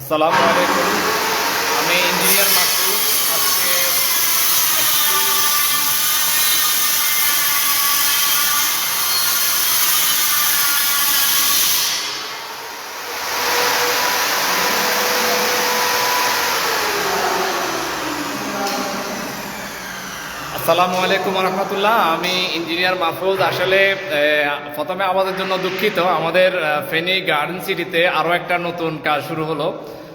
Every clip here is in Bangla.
আসসালামু আলাইকুম। আমি ইঞ্জিনিয়ার মাসুদ আজকে আসসালামু আলাইকুম রহমতুল্লাহ। আমি ইঞ্জিনিয়ার মাহফুজ। আসলে প্রথমে আমাদের জন্য দুঃখিত। আমাদের ফেনী গার্ডেন সিটিতে আরও একটা নতুন কাজ শুরু হলো।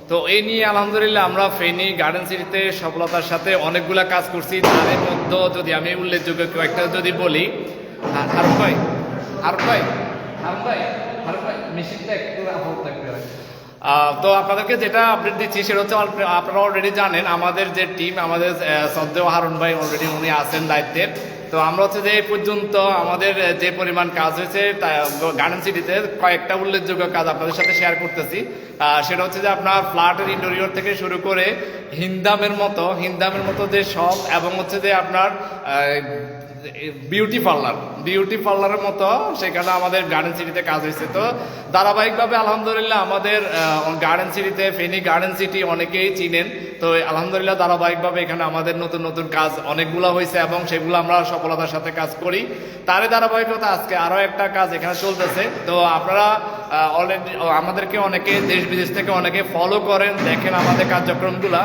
তো এই নিয়ে আলহামদুলিল্লাহ আমরা ফেনী গার্ডেন সিটিতে সফলতার সাথে অনেকগুলা কাজ করছি। তার মধ্যে যদি আমি উল্লেখযোগ্য কয়েকটা যদি বলি ভাই, হারুন ভাই হারুন ভাই মেশিনটা একটু তো আপনাদেরকে যেটা আপডেট দিচ্ছি সেটা হচ্ছে আপনারা অলরেডি জানেন, আমাদের যে টিম আমাদের সদ্দেও হারুন ভাই অলরেডি উনি আছেন দায়িত্বে তো আমরা হচ্ছে যে এই পর্যন্ত আমাদের যে পরিমাণ কাজ হয়েছে গার্ডেন সিটিতে কয়েকটা উল্লেখযোগ্য কাজ আপনাদের সাথে শেয়ার করতেছি। সেটা হচ্ছে যে আপনার ফ্ল্যাটের ইন্টেরিয়র থেকে শুরু করে হিন্দামের মতো হিন্দামের মতো যে সব, এবং হচ্ছে যে আপনার বিউটি পার্লার বিউটি পার্লারের মতো সেখানে আমাদের গার্ডেন সিটিতে কাজ হয়েছে। তো ধারাবাহিকভাবে আলহামদুলিল্লাহ আমাদের গার্ডেন সিটিতে ফেনী গার্ডেন সিটি অনেকেই চিনেন। তো আলহামদুলিল্লাহ ধারাবাহিকভাবে এখানে আমাদের নতুন নতুন কাজ অনেকগুলো হয়েছে এবং সেগুলো আমরা সফলতার সাথে কাজ করি। তারই ধারাবাহিকতা আজকে আরও একটা কাজ এখানে চলতেছে। তো আপনারা অলরেডি আমাদেরকে অনেকে দেশ বিদেশ থেকে অনেকে ফলো করেন, দেখেন আমাদের কার্যক্রমগুলা।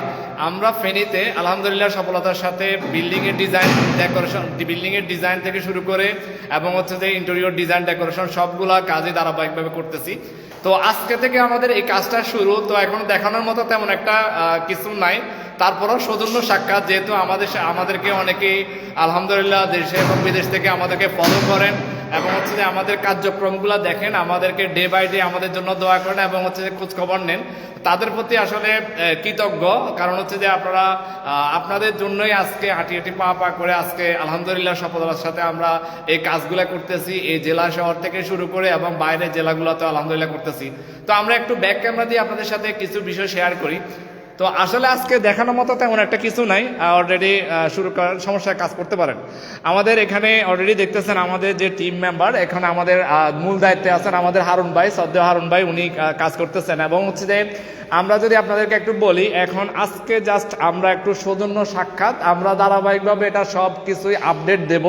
আমরা ফেনীতে আলহামদুলিল্লাহ সফলতার সাথে বিল্ডিংয়ের ডিজাইন ডেকোরেশন বিল্ডিংয়ের ডিজাইন থেকে শুরু করে এবং হচ্ছে যে ইন্টেরিয়র ডিজাইন ডেকোরেশন সবগুলা কাজই ধারাবাহিকভাবে করতেছি। তো আজকে থেকে আমাদের এই কাজটা শুরু। তো এখন দেখানোর মতো তেমন একটা কিছু নাই। তারপরও সৌজন্য সাক্ষাৎ, যেহেতু আমাদের আমাদেরকে অনেকেই আলহামদুলিল্লাহ দেশে এবং বিদেশ থেকে আমাদেরকে ফলো করেন। এবং হচ্ছে যে আমাদের কার্যক্রমগুলো দেখেন, আমাদেরকে ডে বাই ডে আমাদের জন্য দোয়া করেন এবং হচ্ছে যে খোঁজখবর নেন। তাদের প্রতি আসলে কৃতজ্ঞ। কারণ হচ্ছে যে আপনারা আপনাদের জন্যই আজকে হাঁটি হাঁটি পা পা করে আজকে আলহামদুলিল্লাহ সফলতার সাথে আমরা এই কাজগুলো করতেছি, এই জেলা শহর থেকে শুরু করে এবং বাইরের জেলাগুলোতে আলহামদুলিল্লাহ করতেছি। তো আমরা একটু ব্যাক ক্যামেরা দিয়ে আপনাদের সাথে কিছু বিষয় শেয়ার করি। তো আসলে আজকে দেখানোর মতো তেমন একটা কিছু নাই অলরেডি শুরু করার সমস্যায় কাজ করতে পারেন। আমাদের এখানে অলরেডি দেখতেছেন আমাদের যে টিম মেম্বার এখানে আমাদের মূল দায়িত্বে আছেন আমাদের হারুন ভাই, সদ্য হারুন ভাই, উনি কাজ করতেছেন। এবং হচ্ছে যে আমরা যদি আপনাদেরকে একটু বলি, এখন আজকে জাস্ট আমরা একটু সৌজন্য সাক্ষাৎ, আমরা ধারাবাহিকভাবে এটা সব কিছুই আপডেট দেব।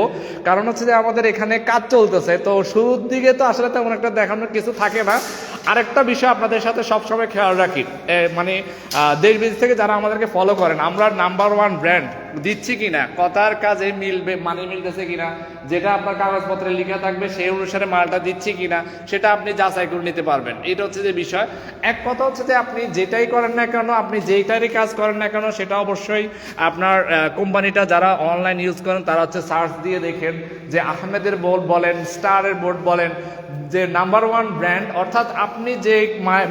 কারণ হচ্ছে যে আমাদের এখানে কাজ চলতেছে, তো শুরুর দিকে তো আসলে তেমন একটা দেখানোর কিছু থাকে না। আরেকটা বিষয় আপনাদের সাথে সবসময় খেয়াল রাখি। মানে দেশ বিদেশ থেকে যারা আমাদেরকে ফলো করেন, আমরা নাম্বার ওয়ান ব্র্যান্ড দিচ্ছি কিনা? কথার কাজে মিলবে মানে মিলতেছে কিনা? যেটা আপনার কাগজপত্রে লেখা থাকবে, সেই অনুসারে মালটা দিচ্ছি কিনা? সেটা আপনি যাচাই করে নিতে পারবেন। এটা হচ্ছে যে বিষয়। এক কথা হচ্ছে যে আপনি যেটাই করেন না কেন, আপনি যেইটারই কাজ করেন না কেন, সেটা অবশ্যই আপনার কোম্পানিটা যারা অনলাইন ইউজ করেন, তারা হচ্ছে সার্চ দিয়ে দেখেন যে আহমেদের বোর্ড বলেন, স্টারের বোর্ড বলেন যে নাম্বার ওয়ান ব্র্যান্ড অর্থাৎ আপনি যে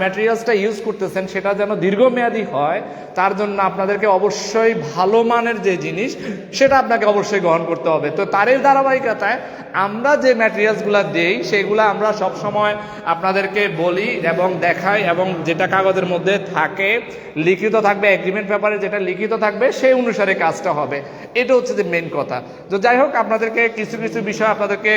ম্যাটেরিয়ালসটা ইউজ করতেছেন, সেটা যেন দীর্ঘমেয়াদী হয়, তার জন্য আপনাদেরকে অবশ্যই ভালো মানের যে জিনিস, সেটা আপনাকে অবশ্যই গ্রহণ করতে হবে। তো তারই ধারাবাহিকতায় আমরা যে ম্যাটেরিয়ালসগুলো দেই, সেগুলো আমরা সব সময় আপনাদেরকে বলি এবং দেখাই এবং যেটা কাগজের মধ্যে থাকে, লিখিত থাকবে এগ্রিমেন্ট পেপারে যেটা লিখিত থাকবে, সেই অনুসারে কাজটা হবে। এটা হচ্ছে যে মেন কথা। তো যাই হোক, আপনাদেরকে কিছু কিছু বিষয় আপনাদেরকে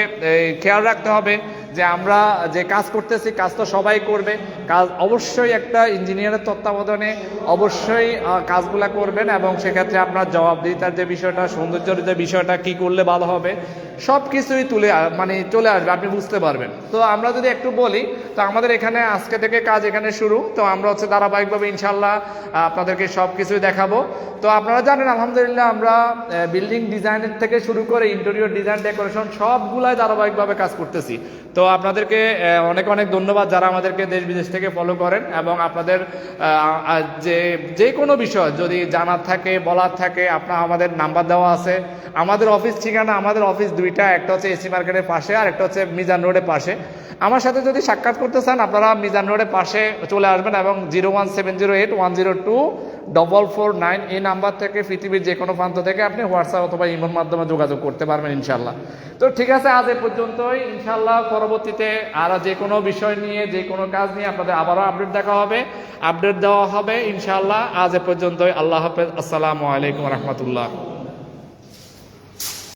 খেয়াল রাখতে হবে। যে আমরা যে কাজ করতেছি, কাজ তো সবাই করবে। কাজ অবশ্যই একটা ইঞ্জিনিয়ারের তত্ত্বাবধানে অবশ্যই কাজগুলা করবেন এবং সেক্ষেত্রে আপনার জবাবদিহিতার যে বিষয়টা সৌন্দর্যের যে বিষয়টা কি করলে ভালো হবে সব কিছুই তুলে মানে চলে আসবে, আপনি বুঝতে পারবেন। তো আমরা যদি একটু বলি, তো আমাদের এখানে আজকে থেকে কাজ এখানে শুরু। তো আমরা হচ্ছে ধারাবাহিকভাবে ইনশাল্লাহ আপনাদেরকে সব কিছুই দেখাবো। তো আপনারা জানেন, আলহামদুলিল্লাহ আমরা বিল্ডিং ডিজাইনের থেকে শুরু করে ইন্টেরিয়র ডিজাইন ডেকোরেশন সবগুলাই ধারাবাহিকভাবে কাজ করতেছি। তো আপনাদেরকে অনেক অনেক ধন্যবাদ যারা আমাদেরকে দেশ বিদেশ থেকে ফলো করেন এবং আপনাদের যে যে কোনো বিষয় যদি জানার থাকে, বলার থাকে, আপনার আমাদের নাম্বার দেওয়া আছে। আমাদের অফিস ঠিকানা, আমাদের অফিস দুইটা, একটা হচ্ছে এসি মার্কেটের পাশে আর একটা হচ্ছে মিজান রোডের পাশে। আমার সাথে যদি সাক্ষাৎ করতে চান, আপনারা মিজান রোডের পাশে চলে আসবেন এবং zero one seven zero eight one zero two double four nine এই নাম্বার থেকে পৃথিবীর যে কোনো প্রান্ত থেকে আপনি হোয়াটসঅ্যাপ অথবা ইমোর মাধ্যমে যোগাযোগ করতে পারবেন ইনশাল্লাহ তো ঠিক আছে, আজ এ পর্যন্তই। ইনশাল্লাহ পরবর্তীতে আর যে কোনো বিষয় নিয়ে, যে কোনো কাজ নিয়ে আপনাদের আবারও আপডেট দেখা হবে। আপডেট দেওয়া হবে ইনশাল্লাহ আজ এ পর্যন্তই। আল্লাহ হাফেজ। আসসালামু আলাইকুম রহমতুল্লাহ।